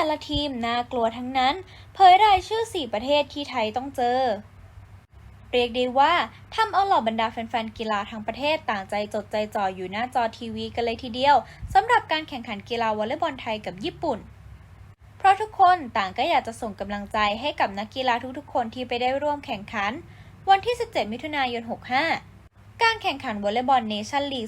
แต่ละทีมน่ากลัวทั้งนั้น เผยรายชื่อ 4 ประเทศที่ไทยต้องเจอ เรียกได้ว่าทำเอาเหล่าบรรดาแฟนๆกีฬาทั้งประเทศต่างใจจดใจจ่ออยู่หน้าจอทีวีกันเลยทีเดียวสำหรับการแข่งขันกีฬาวอลเลย์บอลไทยกับญี่ปุ่น เพราะทุกคนต่างก็อยากจะส่งกำลังใจให้กับนักกีฬาทุกๆ คนที่ไปได้ร่วมแข่งขัน วันที่ 17 มิถุนายน 65 การแข่งขันวอลเลย์บอลเนชั่นลีก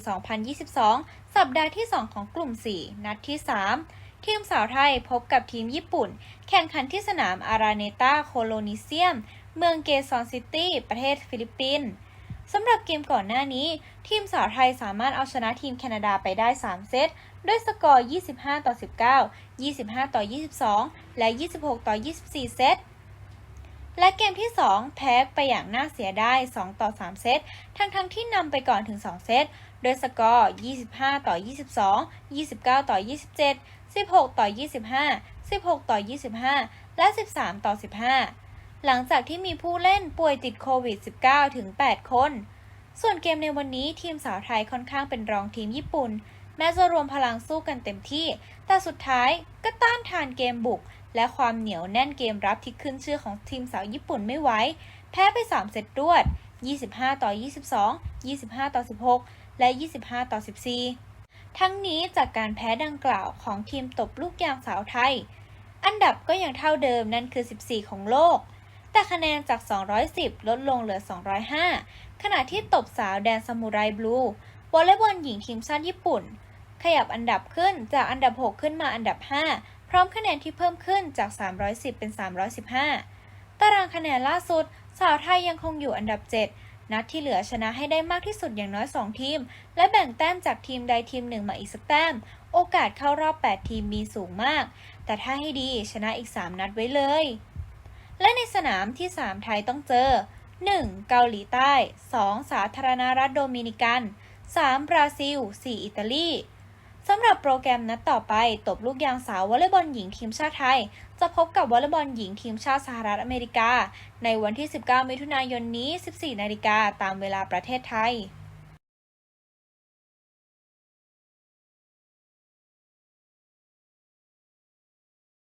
2022 สัปดาห์ที่ 2 ของกลุ่ม 4 นัดที่ 3 ทีมสาวไทยพบกับทีมญี่ปุ่น แข่งขันที่สนามอาราเนตาโคโลนิเซียม เมืองเกซอนซิตี้ประเทศฟิลิปปินส์สำหรับเกมก่อนหน้านี้ ทีมสาวไทยสามารถเอาชนะทีมแคนาดาไปได้ 3 เซต ด้วยสกอร์ 25 ต่อ 19 25 ต่อ 22 และ 26 ต่อ 24 เซต และเกมที่ 2 แพ้ไปอย่างน่าเสียดาย 2 ต่อ 3 เซต ทั้งทั้งๆที่นำไปก่อนถึง 2 เซต โดยสกอร์ 25 ต่อ 22 29 ต่อ 27 16 ต่อ 25 16 ต่อ 25 และ 13 ต่อ 15 หลังจากที่มีผู้เล่นป่วยติดโควิด -19 ถึง 8 คน ส่วนเกมในวันนี้ทีมสาวไทยค่อนข้างเป็นรองทีมญี่ปุ่น แม้จะรวมพลังสู้กันเต็มที่ แต่สุดท้ายก็ต้านทานเกมบุก และความเหนียวแน่นเกมรับที่ขึ้นชื่อของทีมสาวญี่ปุ่นไม่ไหวแพ้ไป 3 เซตรวด 25 ต่อ 22 25 ต่อ 16 และ 25 ต่อ 14 ทั้งนี้จากการแพ้ดังกล่าวของทีมตบลูกยางสาวไทย อันดับก็ยังเท่าเดิมนั่นคือ 14 ของโลก แต่คะแนนจาก 210 ลดลงเหลือ 205 ขณะที่ตบสาวแดนซามูไรบลูวอลเลย์บอลหญิงทีมชาติญี่ปุ่น ขยับอันดับขึ้นจากอันดับ 6 ขึ้นมาอันดับ 5 พร้อมคะแนนที่เพิ่มขึ้นจาก 310 เป็น 315 ตารางคะแนนล่าสุด สาวไทยยังคงอยู่อันดับ 7 นัดที่เหลือชนะให้ได้มากที่สุดอย่างน้อย 2 ทีม และแบ่งแต้มจากทีมใดทีมหนึ่งมาอีกสักแต้ม โอกาสเข้ารอบ 8 ทีมมีสูงมาก แต่ถ้าให้ดีชนะอีก 3 นัดไว้เลย และในสนามที่ 3 ไทยต้องเจอ 1. เกาหลีใต้ 2. สาธารณรัฐโดมินิกัน 3. บราซิล 4. อิตาลี สำหรับโปรแกรมนัดต่อไป ตบลูกยางสาววอลเลย์บอลหญิงทีมชาติไทย จะพบกับวอลเลย์บอลหญิงทีมชาติสหรัฐอเมริกา ในวันที่ 19 มิถุนายนนี้ 14 นาฬิกาตามเวลาประเทศไทย